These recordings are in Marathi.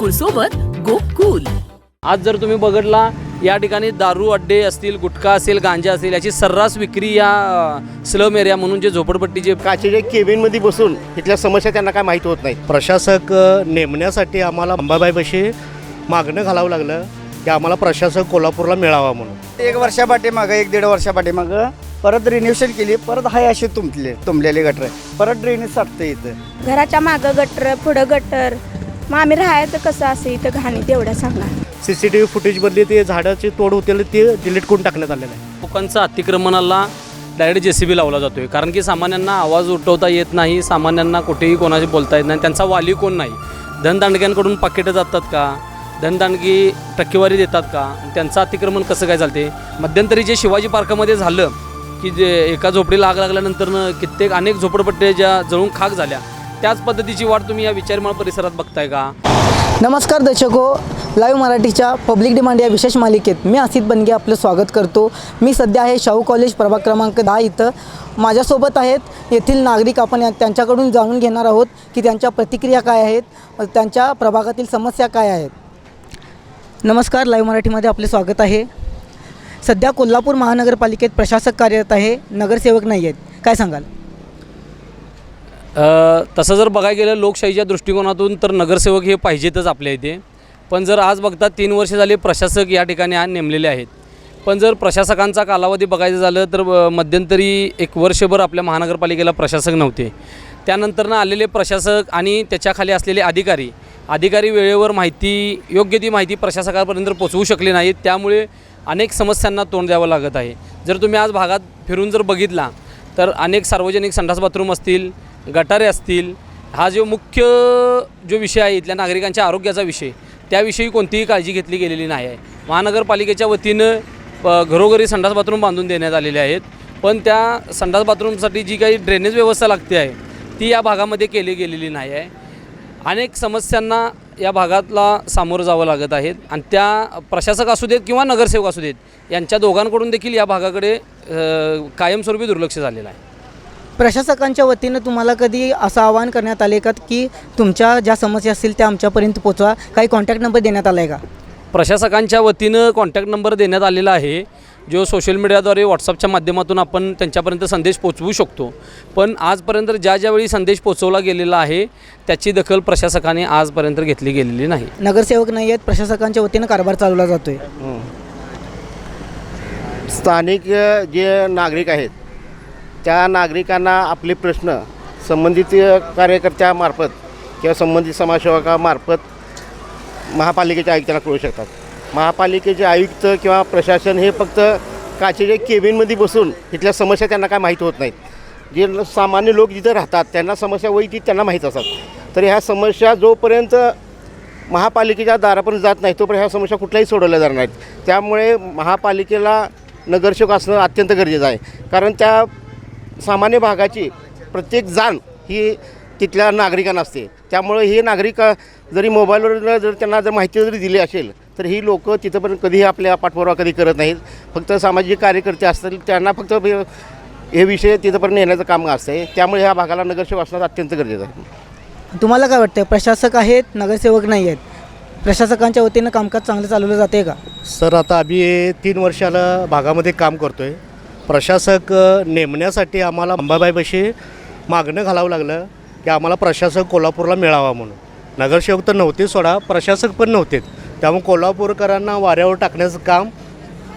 गोकुळ सोबत गोकुल. आज जर तुम्ही बघितला या ठिकाणी दारू अड्डे असतील गुटखा असेल गांजा असेल याची सर्रास विक्री या स्लम एरिया म्हणून जे झोपडपट्टीचे काचेच्या केबिनमध्ये बसून तिथल्या समस्या त्यांना काय माहीत होत नाही. प्रशासक नेमण्यासाठी आम्हाला अंबाबाईपाशी मागणं घालावं लागलं की आम्हाला प्रशासक कोल्हापूरला मिळावा म्हणून. एक वर्षापाठीमागं एक दीड वर्षापाठीमागं परत रिन्युशन केली परत हाय अशी तुंबले तुंबलेली गटर. परत ड्रेनेज साठतं इथं. घराच्या मागं गटर पुढं गटर मग आम्ही राहायचं कसं असं इथं घाणी तेवढं सांगणार. सी सी टी व्ही फुटेजमधली ते झाडाची तोड होते ते डिलीट करून टाकण्यात आलेलं आहे. लोकांचं अतिक्रमणाला डायरेक्ट जे सी बी लावला जातोय. कारण की सामान्यांना आवाज उठवता येत नाही सामान्यांना कुठेही कोणाशी बोलता येत नाही त्यांचा वाली कोण नाही? धनदांडग्यांकडून पाकिटं जातात का? धनदांडगी टक्केवारी देतात का? त्यांचं अतिक्रमण कसं काय चालते मध्यंतरी जे शिवाजी पार्कमध्ये झालं की जे एका झोपडीला आग लागल्यानंतर कित्येक अनेक झोपडपट्ट्या ज्या जळून खाक झाल्या त्याच पद्धतीची वाट तुम्ही या विचारमाळ परिसरात बघताय का? नमस्कार दर्शको लाईव्ह मराठीच्या पब्लिक डिमांड या विशेष मालिकेत मी असित बनगे आपलं स्वागत करतो. मी सध्या आहे शाहू कॉलेज प्रभाग क्रमांक दहा इथं. माझ्यासोबत आहेत येथील नागरिक आपण या- त्यांच्याकडून जाणून घेणार आहोत की त्यांच्या प्रतिक्रिया काय आहेत त्यांच्या प्रभागातील समस्या काय आहेत. नमस्कार लाईव्ह मराठीमध्ये आपले स्वागत आहे. सध्या कोल्हापूर महानगरपालिकेत प्रशासक कार्यरत आहे नगरसेवक नाही आहेत काय सांगाल? तसं जर बघायला गेलं लोकशाहीच्या दृष्टिकोनातून तर नगरसेवक हे पाहिजेतच आपल्या इथे. पण जर आज बघता तीन वर्ष झाले प्रशासक या ठिकाणी आज नेमलेले आहेत. पण जर प्रशासकांचा कालावधी बघायचं झालं तर मध्यंतरी एक वर्षभर आपल्या महानगरपालिकेला प्रशासक नव्हते. त्यानंतरनं आलेले प्रशासक आणि त्याच्याखाली असलेले अधिकारी अधिकारी वेळेवर माहिती योग्य ती माहिती प्रशासकापर्यंत पोचवू शकले नाहीत. त्यामुळे अनेक समस्यांना तोंड द्यावं लागत आहे. जर तुम्ही आज भागात फिरून जर बघितला तर अनेक सार्वजनिक संडास बाथरूम असतील गटारे असतील हा जो मुख्य जो विषय आहे इथल्या नागरिकांच्या आरोग्याचा विषय त्याविषयी कोणतीही काळजी घेतली गेलेली नाही आहे. महानगरपालिकेच्या वतीनं प- घरोघरी संडास बाथरूम बांधून देण्यात आलेले आहेत. पण त्या संडास बाथरूमसाठी जी काही ड्रेनेज व्यवस्था लागते आहे ती या भागामध्ये केली गेलेली नाही आहे. अनेक समस्यांना या भागातला सामोरं जावं लागत आहेत आणि त्या प्रशासक असू देत किंवा नगरसेवक असू देत यांच्या दोघांकडून देखील या भागाकडे कायमस्वरूपी दुर्लक्ष झालेलं आहे. प्रशासकांच्या वतीनं तुम्हाला कधी असं आवाहन करण्यात आले का की तुमच्या ज्या समस्या असतील त्या आमच्यापर्यंत पोचवा? काही कॉन्टॅक्ट नंबर देण्यात आला आहे का? प्रशासकांच्या वतीनं कॉन्टॅक्ट नंबर देण्यात आलेला आहे जो सोशल मीडियाद्वारे व्हॉट्सअपच्या माध्यमातून आपण त्यांच्यापर्यंत संदेश पोचवू शकतो. पण आजपर्यंत ज्या ज्यावेळी संदेश पोचवला गेलेला आहे त्याची दखल प्रशासकाने आजपर्यंत घेतली गेलेली नाही. नगरसेवक नाही आहेत प्रशासकांच्या वतीनं कारभार चालवला जातोय. स्थानिक जे नागरिक आहेत त्या नागरिकांना आपले प्रश्न संबंधित कार्यकर्त्यामार्फत किंवा संबंधित समाजसेवकामार्फत महापालिकेच्या आयुक्तांना कळू शकतात. महापालिकेचे आयुक्त किंवा प्रशासन हे फक्त काचेच्या केबिनमध्ये बसून तिथल्या समस्या त्यांना काय माहीत होत नाहीत. जे सामान्य लोक जिथं राहतात त्यांना समस्या वैयक्तिक त्यांना माहीत असतात. तर ह्या समस्या जोपर्यंत महापालिकेच्या दारापर्यंत जात नाही तोपर्यंत ह्या समस्या कुठल्याही सोडवल्या जाणार नाहीत. त्यामुळे महापालिकेला नगरसेवक असणं अत्यंत गरजेचं आहे. कारण त्या सामान्य भागाची प्रत्येक जाण ही तिथल्या नागरिकांना असते. त्यामुळे हे नागरिक जरी मोबाईलवर जर त्यांना जर माहिती जरी दिली असेल तर ही लोक तिथंपर्यंत कधीही आपल्या पाठपुरावा कधी करत नाहीत. फक्त सामाजिक कार्यकर्ते असतील त्यांना फक्त हे- विषय तिथंपर्यंत नेण्याचं काम असतं त्यामुळे ह्या भागाला नगरसेवक असणं अत्यंत गरजेचं आहे. तुम्हाला काय वाटतं प्रशासक आहेत नगरसेवक नाही आहेत? प्रशासकांच्या वतीनं कामकाज चांगलं चालवलं जाते का? सर आता आम्ही तीन वर्षाला भागामध्ये काम करतो आहे प्रशासक नेमण्यासाठी आम्हाला अंबाबाईपाशी मागणं घालावं लागलं की आम्हाला प्रशासक कोल्हापूरला मिळावा म्हणून. नगरसेवक तर नव्हते सोडा प्रशासक पण नव्हते. त्यामुळे कोल्हापूरकरांना वाऱ्यावर टाकण्याचं काम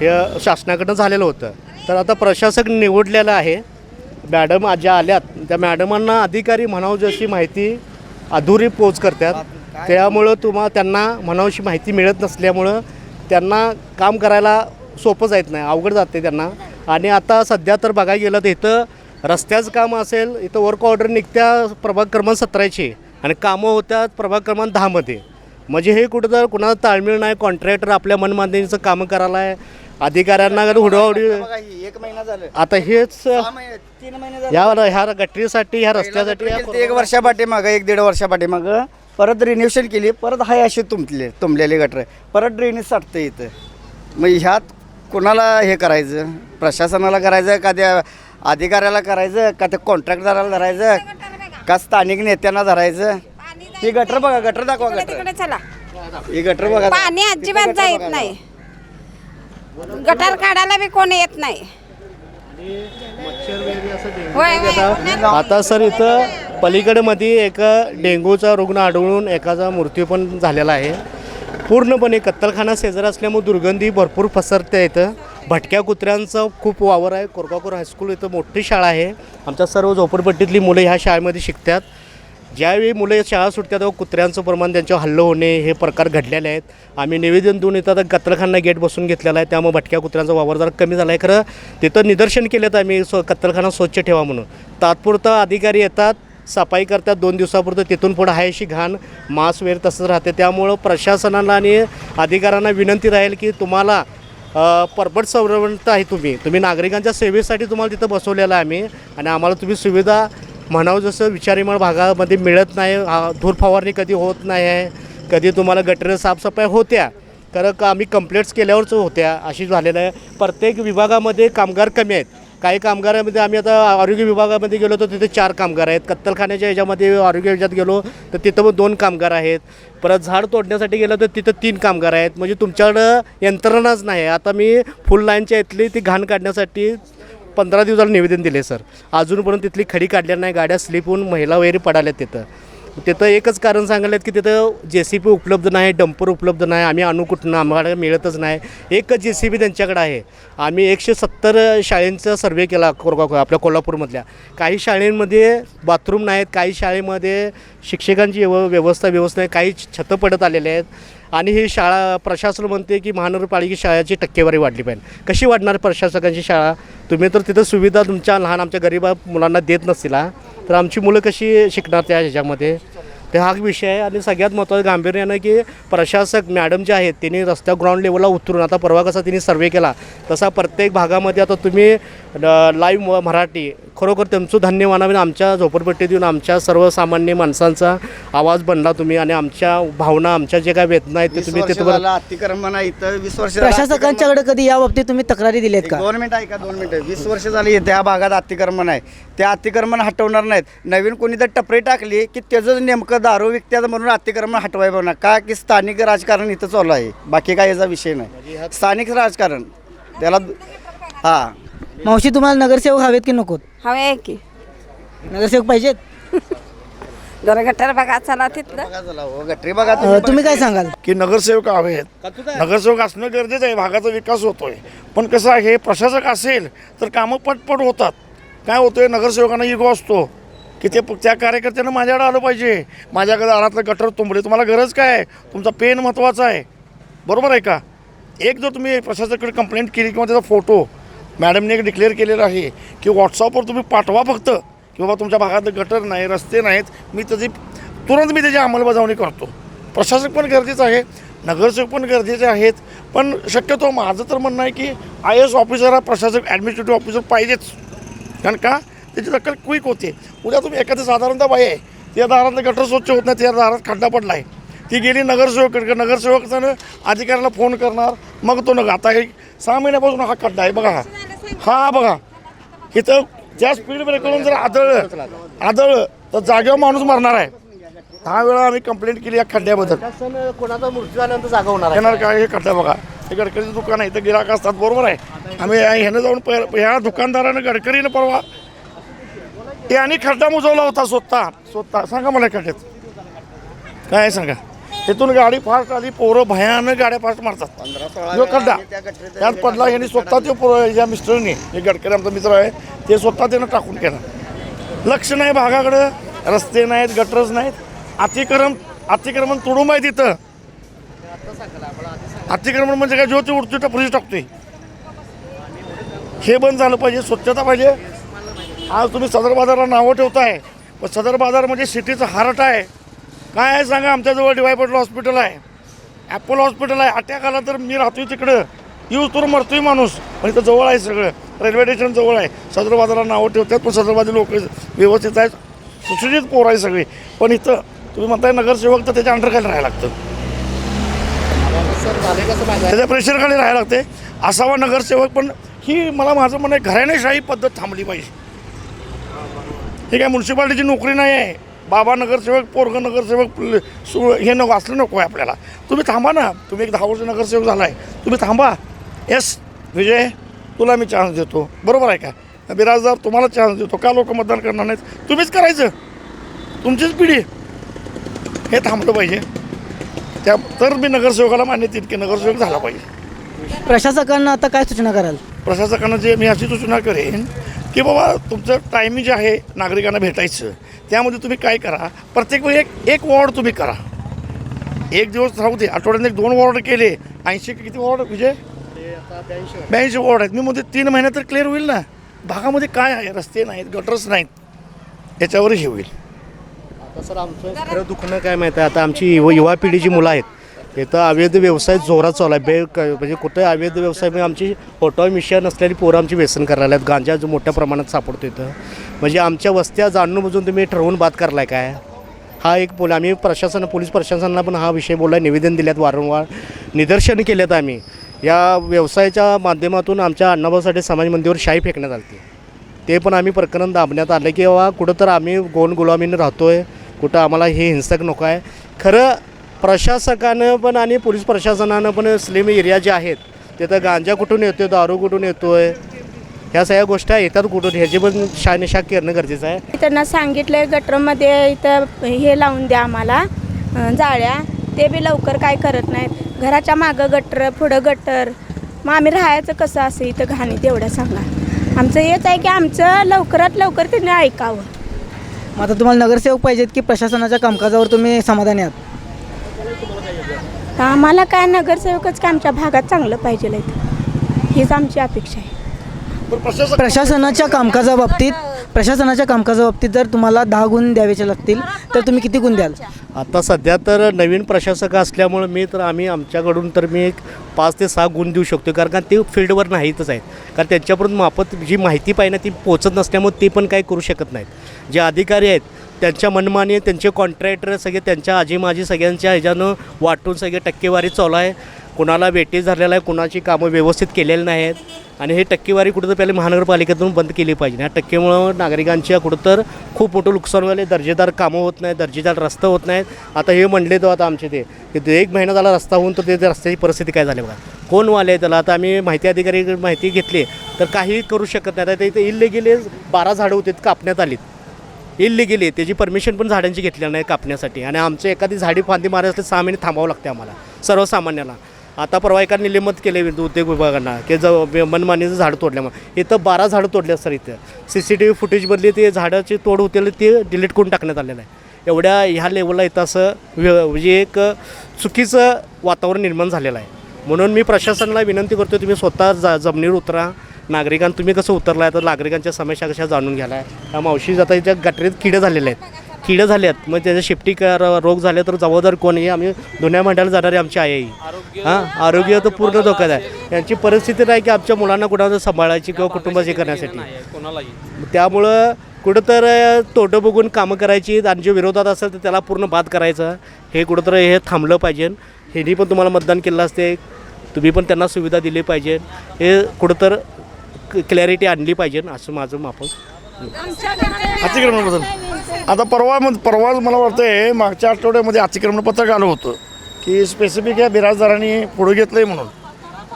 हे शासनाकडनं झालेलं होतं. तर आता प्रशासक निवडलेलं आहे. मॅडम ज्या आल्यात त्या मॅडमांना अधिकारी म्हणावं जशी माहिती अधुरी पोच करतात. त्यामुळं तुम्हा त्यांना म्हणावशी माहिती मिळत नसल्यामुळं त्यांना काम करायला सोपं जात नाही अवघड जाते त्यांना. आणि आता सध्या तर बघायला गेलं तर इथं रस्त्याचं काम असेल इथं वर्क ऑर्डर निघत्या प्रभाग क्रमांक सतराची आणि कामं होत्यात प्रभाग क्रमांक दहामध्ये. म्हणजे हे कुठं तर कुणाला ताळमेळ नाही कॉन्ट्रॅक्टर आपल्या मनमान्यचं कामं करायला आहे अधिकाऱ्यांना हुडवाहुडी एक महिना झालं. आता हेच सहा महिने- तीन महिने झाले. या ह्या गटरीसाठी ह्या रस्त्यासाठी गटर केलं ते एक एक दीड वर्षापाठीमागं परत रिन्युशन केली परत हाय अशी तुंबले तुंबलेली गटर. परत ड्रेनेज साठतं इथं. मग ह्यात कुणाला हे करायचं? प्रशासनाला करायचं का त्या अधिकाऱ्याला करायचं का त्या कॉन्ट्रॅक्टदाराला धरायचं? का स्थानिक नेत्यांना धरायचं? ही गटर बघा गटर दाखवा गटर. तिकडे चला. हे गटर बघा. पाणी अजिबात जात नाही. गटार काढायला बी कोणी येत नाही. होय, होय. आता सर इथं पलीकडे मध्ये एक डेंग्यूचा रुग्ण आढळून एकाचा मृत्यू पण झालेला आहे. पूर्णपणे कत्तलखाना शेजार असल्यामुळे दुर्गंधी भरपूर पसरते इथं. भटक्या कुत्र्यांचा खूप वावर आहे. कोरगाकोर हायस्कूल इथं मोठी शाळा आहे. आमच्या सर्व झोपडपट्टीतली मुलं ह्या शाळेमध्ये शिकतात. ज्यावेळी मुलं शाळा सुटतात तेव्हा कुत्र्यांचं प्रमाण त्यांच्यावर हल्लं होणे हे प्रकार घडलेले आहेत. आम्ही निवेदन देऊन येतात कत्तलखाना गेट बसून घेतलेला आहे. त्यामुळे भटक्या कुत्र्यांचा वावर जरा कमी झाला आहे खरं तिथं निदर्शन केलेत आम्ही स्व कत्तलखाना स्वच्छ ठेवा म्हणून. तात्पुरता अधिकारी येतात. सफाई करतात दोन दिवसापुरतं तिथून पुढं आहे अशी घाण मास वेर तसंच राहते. त्यामुळं प्रशासनाला आणि अधिकाऱ्यांना विनंती राहील की तुम्हाला परबट संरक्षण आहे तुम्ही. तुम्ही नागरिकांच्या सेवेसाठी तुम्हाला तिथं बसवलेलं आहे आम्ही. आणि आम्हाला तुम्ही सुविधा म्हणावं जसं विचारीमळ भागामध्ये मिळत नाही धूर फवारणी कधी होत नाही आहे कधी तुम्हाला गटर साफसफाई होत्या. कारण का आम्ही कंप्लेंट्स केल्यावरच होत्या अशी झालेलं आहे. प्रत्येक विभागामध्ये कामगार कमी आहेत. काही कामगारामध्ये आम्ही आता आरोग्य विभागामध्ये गेलो तर तिथे चार कामगार आहेत. कत्तलखान्याच्या ह्याच्यामध्ये आरोग्य ह्याच्यात गेलो तर तिथं दोन कामगार आहेत. परत झाड तोडण्यासाठी गेलं तर तिथं तीन कामगार आहेत. म्हणजे तुमच्याकडं यंत्रणाच नाही. आता मी फुल लाईनच्या इथली ती घाण काढण्यासाठी पंधरा दिवसाला निवेदन दिले सर अजूनपर्यंत तिथली खडी काढल्या नाही. गाड्या स्लिप होऊन महिला वगैरे पडाल्यात तिथं. तिथं एकच कारण सांगितलं की तिथं जे सी पी उपलब्ध नाही डंपर उपलब्ध नाही आम्ही आणू कुठनं आम्हाला मिळतच नाही. एकच जे सी बी त्यांच्याकडे आहे. आम्ही एकशे सत्तर शाळेंचा सर्वे केला कोरगा आपल्या कोल्हापूरमधल्या. काही शाळेंमध्ये बाथरूम नाहीत काही शाळेमध्ये शिक्षकांची व्यव व्यवस्था व्यवस्था काही छतं पडत आलेले आहेत. आणि ही शाळा प्रशासन म्हणते की महानगरपालिका शाळेची टक्केवारी वाढली पाहिजे. कशी वाढणार प्रशासकांची शाळा? तुम्ही तर तिथं सुविधा तुमच्या लहान आमच्या गरीब मुलांना देत नसतील तर आमची मुलं कशी शिकणार त्या ह्याच्यामध्ये? ते हा विषय आहे. आणि सगळ्यात महत्त्वाचं गांभीर्यानं की प्रशासक मॅडम जे आहेत त्यांनी रस्त्या ग्राउंड लेवलला उतरून आता परवा कसा त्यांनी सर्वे केला तसा प्रत्येक भागामध्ये आता तुम्ही लाईव्ह मराठी खरोखर तुमचं धन्य मानावे आमच्या झोपडपट्टीत येऊन आमच्या सर्वसामान्य माणसांचा आवाज बनला तुम्ही आणि आमच्या भावना आमच्या जे काय वेदना आहेत ते तुम्ही तिथं अतिक्रमण आहे इथं. वीस वर्ष प्रशासकांच्याकडे कधी या बाबतीत तुम्ही तक्रारी दिल्यात का? दोन मिनिटं ऐका दोन मिनिटं. वीस वर्ष झाली त्या भागात अतिक्रमण आहे. त्या अतिक्रमण हटवणार नाहीत. नवीन कोणी तर टपरी टाकली की त्याचं नेमकं दारू विकत्याचं म्हणून अतिक्रमण हटवाय बघणार. का की स्थानिक राजकारण इथं चालू आहे. बाकी काय याचा विषय नाही. स्थानिक राजकारण. त्याला हां. मावशी तुम्हाला नगरसेवक हवेत की नकोत? हवे की. नगरसेवक पाहिजेत? जरा गटार बघा चला तिथलं. हो. गटरी बघा अ, तुम्ही काय सांगाल? की नगरसेवक हवेत नगरसेवक असणं गरजेचं आहे. भागाचा विकास होतोय. पण कसं आहे प्रशासक असेल तर कामं पटपट होतात. काय होतोय? नगरसेवकांना इगो असतो. की ते त्या कार्यकर्त्यानं माझ्याकडे आलं पाहिजे. माझ्याकडे दारातलं गटर तुंबले. तुम्हाला गरज काय? आहे तुमचा पेन महत्त्वाचा आहे. बरोबर आहे का? एक जर तुम्ही प्रशासनाकडे कंप्लेंट केली किंवा त्याचा फोटो मॅडमने एक डिक्लेअर केलेला आहे की व्हॉट्सअपवर तुम्ही पाठवा फक्त की बाबा तुमच्या भागात गटर नाही रस्ते नाहीत. मी त्याची तुरंत मी त्याची अंमलबजावणी करतो. प्रशासक पण गरजेचं आहे. नगरसेवक पण गरजेचे आहेत. पण शक्यतो माझं तर म्हणणं आहे की आय एस ऑफिसर हा प्रशासक ॲडमिनिस्ट्रेटिव्ह ऑफिसर पाहिजेच. कारण का? त्याची दखल क्विक होते. उद्या तुम्ही एखादी साधारणतः बाई आहे त्या दारातलं गटर स्वच्छ होत नाही त्या दारात खड्डा पडला आहे ती गेली नगरसेवककडे नगरसेवकानं अधिकाऱ्याला फोन करणार मग तो नगर. आता हे सहा महिन्यापासून हा खड्डा आहे बघा हा. हा बघा. इथं त्या स्पीड ब्रेकरवरून जर आदळलं आदळलं तर जागेवर माणूस मरणार आहे. दहा वेळा आम्ही कंप्लेंट केली या खड्ड्याबद्दल. कोणाचा मृत्यू झाल्यानंतर जागा होणार येणार काय हे खड्डा बघा. हे गडकरीचं दुकान आहे इथं गिराक असतात बरोबर आहे. आम्ही ह्यानं जाऊन प- ह्या दुकानदारानं गडकरीनं परवा त्याने खड्डा मुजवला होता स्वतः स्वतः. सांगा मला खड्ड्यात काय सांगा? इथून गाडी फास्ट आली पोरं भयानक गाड्या फास्ट मारतात. जो खड्डा. त्यात पडला यांनी स्वतः ते पोरं या मिस्टरने हे गडकरी आमचा मित्र आहे ते स्वतः त्यानं टाकून केला. लक्ष नाही भागाकडं रस्ते नाहीत गटरच नाहीत. अतिक्रम अतिक्रमण तुडुंब आहे तिथं. अतिक्रमण म्हणजे काय? ज्योती उडतो तर फ्रीज टाकतोय. हे बंद झालं पाहिजे स्वच्छता पाहिजे. आज तुम्ही सदर बाजारला नावं ठेवताय पण सदर बाजार म्हणजे सिटीचं हार्ट आहे. काय आहे सांगा आमच्याजवळ डिवाय पटलं हॉस्पिटल आहे. ॲपोलो हॉस्पिटल आहे. अटॅक आला तर मी राहतोय तिकडं. येऊ तर मरतोय माणूस पण इथं जवळ आहे सगळं. रेल्वे स्टेशन जवळ आहे. सदर बाजाराला नावं ठेवतात पण सदर बाजार लोक व्यवस्थित आहेत. सुशिक्षित पोर आहे सगळे. पण इथं तुम्ही म्हणताय नगरसेवक तर त्याच्या अंडर राहायला लागतं. त्याच्या प्रेशरखाली राहायला लागते. असावा नगरसेवक पण ही मला माझं म्हणणं आहे घराणेशाही पद्धत थांबली पाहिजे. हे काय म्युन्सिपाल्टीची नोकरी नाही आहे. बाबा नगरसेवक पोरग नगरसेवक सु हे नको असलं नको आहे आपल्याला. तुम्ही थांबा ना. तुम्ही एक दहा वर्ष नगरसेवक झाला आहे तुम्ही थांबा. येस विजय तुला मी चान्स देतो. बरोबर आहे का? बिराजदार तुम्हाला चान्स देतो. का लोक मतदान करणार नाहीत? तुम्हीच करायचं. तुमचीच पिढी. हे थांबलं पाहिजे. त्या तर मी नगरसेवकाला मान्य देईन की नगरसेवक झाला पाहिजे. प्रशासकांना आता काय सूचना कराल? प्रशासकांना जे मी अशी सूचना करेन की बाबा तुमचं टायमिंग जे आहे नागरिकांना भेटायचं त्यामध्ये तुम्ही काय करा? प्रत्येक वेळी एक एक वॉर्ड तुम्ही करा. एक दिवस राहू दे. आठवड्यात एक दोन वॉर्ड केले ऐंशी किती वॉर्ड विजय? ब्याऐंशी वॉर्ड आहेत. मी म्हणते तीन महिन्यात तर क्लिअर होईल ना. भागामध्ये काय आहे? रस्ते नाहीत गटर्स नाहीत. याच्यावरही होईल. सर आमचं खरं दुखणं काय माहिती आहे? आता आमची युवा युवा पिढीची मुलं आहेत इथं अवैध व्यवसाय जोरात चालू आहे. बे क- म्हणजे कुठे अवैध व्यवसाय म्हणजे आमची ऑटो मिशन नसलेली पोरं आमची व्यसन करायला आहेत गांजा जो मोठ्या प्रमाणात सापडतो इथं. म्हणजे आमच्या वस्त्या जाणून बुजून तुम्ही ठरवून बात करलाय काय? हा एक बोल आम्ही प्रशासन पोलीस प्रशासनाला पण हा विषय बोलला निवेदन दिल्यात वारंवार. निदर्शन केलेत आम्ही. या व्यवसायाच्या माध्यमातून आमच्या अण्णाभाऊसाठी समाज मंदिरावर शाई फेकण्यात आली ते पण आम्ही प्रकरण दाबण्यात आलं की बाबा कुठं तर आम्ही गोन गुलामीनं राहतो आहे कुठं आम्हाला हे हिंसक नको आहे. खरं प्रशासकानं पण आणि पोलीस प्रशासनानं पण स्लिम एरिया जे आहेत तिथं गांजा कुठून येतो दारू कुठून येतो आहे ह्या सगळ्या गोष्टी येतात कुठून ह्याची पण शानिशा करणं गरजेचं आहे. त्यांना सांगितलं गटरमध्ये इथं हे लावून द्या आम्हाला जाळ्या ते बी लवकर काय करत नाहीत. घराच्या मागं गटर पुढं गटर मग आम्ही राहायचं कसं असं इथं घाणी तेवढं सांगा. आमचं हेच आहे की आमचं लवकरात लवकर त्यांनी ऐकावं. मग आता तुम्हाला नगरसेवक पाहिजेत की प्रशासनाच्या कामकाजावर तुम्ही समाधानी आहात? आम्हाला काय नगरसेवकच काय आमच्या भागात चांगलं पाहिजे हीच आमची अपेक्षा आहे. प्रशासक प्रशासनाच्या कामकाजाबाबतीत प्रशासनाच्या कामकाजाबाबतीत जर तुम्हाला दहा गुण द्यावेचे लागतील तर तुम्ही किती गुण द्याल? आता सध्या तर नवीन प्रशासक असल्यामुळं मी तर आम्ही आमच्याकडून तर मी एक पाच ते सहा गुण देऊ शकतो कारण का ते फील्डवर नाहीतच आहेत. कारण त्यांच्यापर्यंत माफत जी माहिती पाहिजे ती पोचत नसल्यामुळे ते पण काही करू शकत नाहीत. जे अधिकारी आहेत त्यांच्या मनमानी त्यांचे कॉन्ट्रॅक्टर सगळे त्यांच्या आजी माजी सगळ्यांच्या ह्याच्यानं वाटून सगळे टक्केवारी चालू आहे. कुणाला वेटेज झालेला आहे कुणाची कामं व्यवस्थित केलेली नाही आहेत आणि हे टक्केवारी कुठं तर पहिले महानगरपालिकेतून बंद केली पाहिजे. ह्या टक्केमुळं नागरिकांच्या कुठं तर खूप मोठं नुकसान झाले दर्जेदार कामं होत नाहीत दर्जेदार रस्ते होत नाहीत. आता हे म्हणले तो आता आमचे ते की एक महिना झाला रस्ता होऊन तर ते रस्त्याची परिस्थिती काय झाली बघा. कोण वाले त्याला? आता आम्ही माहिती अधिकारी माहिती घेतली तर काही करू शकत नाही. आता इथे इल्लिगेली बारा झाडं होती कापण्यात आलीत. इल्लिगेली त्याची परमिशन पण झाडांची घेतलेली नाही कापण्यासाठी. आणि आमचं एखादी झाडी फांदी मारायला सहा महिने थांबावं लागते आम्हाला. सर्वसामान्याला आता परवा एका केले उद्योग विभागांना की ज मनमानीचं झाड तोडल्यामुळे. इथं बारा झाडं तोडले सर इथं. सी सी टी व्ही फुटेजमधली ते झाडाची तोड होते ते डिलीट करून टाकण्यात आलेलं आहे. एवढ्या ह्या लेवलला इथं असं म्हणजे एक चुकीचं वातावरण निर्माण झालेलं आहे. म्हणून मी प्रशासनाला विनंती करतो तुम्ही स्वतः जा जमिनीवर उतरा. नागरिकांना तुम्ही कसं उतरला आहे तर नागरिकांच्या समस्या कशा जाणून घ्यायला? त्या मावशी जाता त्या गटरीत किडे झालेले आहेत. किडे झाले आहेत मग त्याच्या शिफ्टी रोग झाले तर जबाबदार कोण आहे? आम्ही दुनिया मंडळाला जाणारी आमची आई आहे. हां? आरोग्य तर पूर्ण धोक्यात आहे. यांची परिस्थिती नाही की आमच्या मुलांना कुणाला सांभाळायची किंवा कुटुंबाची करण्यासाठी. कोणालाही. त्यामुळं कुठं तर तोटं बघून कामं करायची आणि जे विरोधात असेल तर त्याला पूर्ण बाद करायचं. हे कुठंतरी हे थांबलं पाहिजे. ह्यांनी पण तुम्हाला मतदान केलं असते. तुम्ही पण त्यांना सुविधा दिली पाहिजे. हे कुठं तर क्लॅरिटी आणली पाहिजे असं माझं माफक. अतिक्रमणाबद्दल आता परवा मग परवा मला वाटतंय मागच्या आठवड्यामध्ये अतिक्रमण पत्रक आलं होतं की स्पेसिफिक या बिराजदारांनी पुढे घेतलं आहे म्हणून.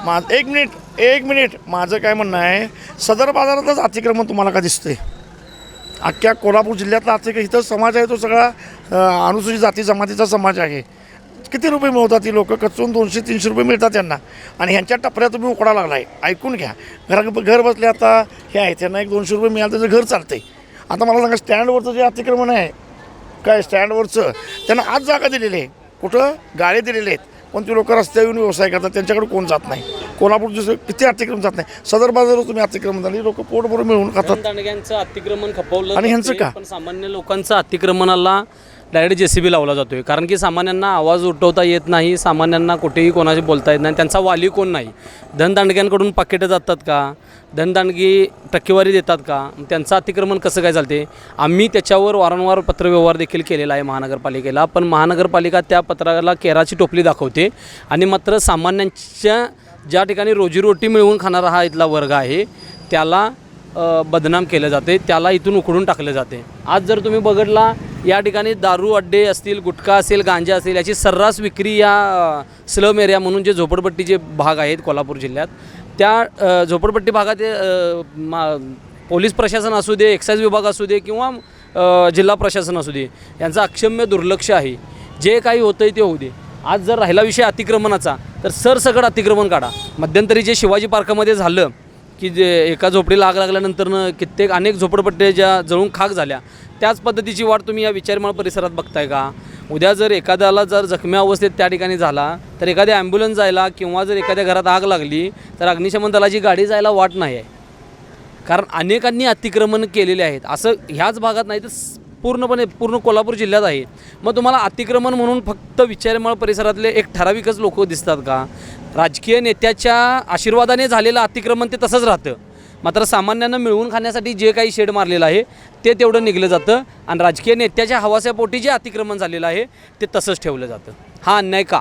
मा एक मिनिट एक मिनिट. माझं काय म्हणणं आहे सदर बाजारातच अतिक्रमण तुम्हाला का दिसतंय? अख्ख्या कोल्हापूर जिल्ह्यातला अतिक्रम इथं समाज आहे तो सगळा अनुसूचित जाती जमातीचा समाज आहे. किती रुपये मिळवतात ती लोकं? कचून दोनशे तीनशे रुपये मिळतात त्यांना. आणि ह्यांच्या टपऱ्या तुम्ही उकडा लागला आहे ऐकून घ्या. घर घर बसले आता हे आहे त्यांना एक दोनशे रुपये मिळालं त्याचं घर चालतंय. आता मला सांगा स्टँडवरचं जे अतिक्रमण आहे काय स्टँडवरचं? त्यांना आज जागा दिलेली आहे. कुठं? गाळे दिलेले आहेत. पण ती लोक रस्त्यावर येऊन व्यवसाय करतात. त्यांच्याकडे कोण जात नाही? कोल्हापूर जसं किती अतिक्रमण जात नाही? सदर बाजारावर तुम्ही अतिक्रमण झाली. लोक पोट भरून मिळून खातात. दांडग्यांचं अतिक्रमण खपवलं आणि ह्यांचं का? पण सामान्य लोकांचं अतिक्रमणाला डायरेक्ट जे सी बी लावला जातो आहे कारण की सामान्यांना आवाज उठवता येत नाही सामान्यांना कुठेही कोणाशी बोलता येत नाही त्यांचा वाली कोण नाही? धनदांडग्यांकडून पाकिटं जातात का? धनदांडगी टक्केवारी देतात का? त्यांचं अतिक्रमण कसं काय चालते आम्ही त्याच्यावर वारंवार पत्रव्यवहार देखील केलेला आहे महानगरपालिकेला पण महानगरपालिका त्या पत्राला केराची टोपली दाखवते आणि मात्र सामान्यांच्या ज्या ठिकाणी रोजीरोटी मिळवून खाणारा हा इथला वर्ग आहे त्याला बदनाम केलं जाते त्याला इथून उकडून टाकलं जाते. आज जर तुम्ही बघितला या ठिकाणी दारू अड्डे असतील गुटखा असेल गांजा असेल याची सर्रास विक्री या स्लम एरिया म्हणून जे झोपडपट्टीचे भाग आहेत कोल्हापूर जिल्ह्यात त्या झोपडपट्टी भागात मा पोलीस प्रशासन असू दे एक्साईज विभाग असू दे किंवा जिल्हा प्रशासन असू दे यांचं अक्षम्य दुर्लक्ष आहे. जे काही होतं आहे ते होऊ दे. आज जर राहिला विषय अतिक्रमणाचा तर सरसकट अतिक्रमण काढा. मध्यंतरी जे शिवाजी पार्कामध्ये झालं की जे एका झोपडीला आग लागल्यानंतरनं कित्येक अनेक झोपडपट्ट्या ज्या जळून खाक झाल्या त्याच पद्धतीची वाट तुम्ही या विचारमाळ परिसरात बघताय का? उद्या जर एखाद्याला जर जखमी अवस्थेत त्या ठिकाणी झाला तर एखाद्या ॲम्ब्युलन्स जायला किंवा जर एखाद्या घरात आग लागली तर अग्निशमन दलाची गाडी जायला वाट नाही आहे कारण अनेकांनी अतिक्रमण केलेले आहेत. असं ह्याच भागात नाही तर पूर्णपणे पूर्ण कोल्हापूर जिल्ह्यात आहे. मग तुम्हाला अतिक्रमण म्हणून फक्त विचारमळ परिसरातले एक ठराविकच लोक दिसतात का? राजकीय नेत्याच्या आशीर्वादाने झालेलं अतिक्रमण ते तसंच राहतं. मात्र सामान्यांना मिळवून खाण्यासाठी जे काही शेड मारलेलं आहे ते तेवढं निघलं जातं आणि राजकीय नेत्याच्या हवासापोटी जे अतिक्रमण झालेलं आहे ते तसंच ठेवलं जातं. हा अन्याय का?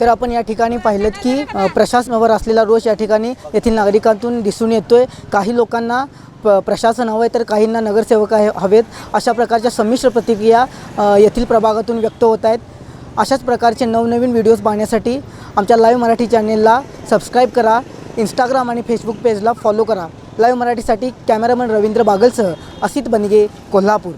तर आपण या ठिकाणी पाहिलं की प्रशासनावर असलेला रोष या ठिकाणी येथील नागरिकांतून दिसून येतोय. काही लोकांना प प्रशासन हवं आहे तर काहींना नगरसेवक आहे हवेत. अशा प्रकारच्या संमिश्र प्रतिक्रिया येथील प्रभागातून व्यक्त होत आहेत. अशाच प्रकारचे नवनवीन व्हिडिओज पाहण्यासाठी आमच्या लाईव्ह मराठी चॅनेलला सबस्क्राईब करा. इंस्टाग्राम आणि फेसबुक पेजला फॉलो करा. लाईव्ह मराठीसाठी कॅमेरामन रवींद्र बागलसह असित बनगे कोल्हापूर.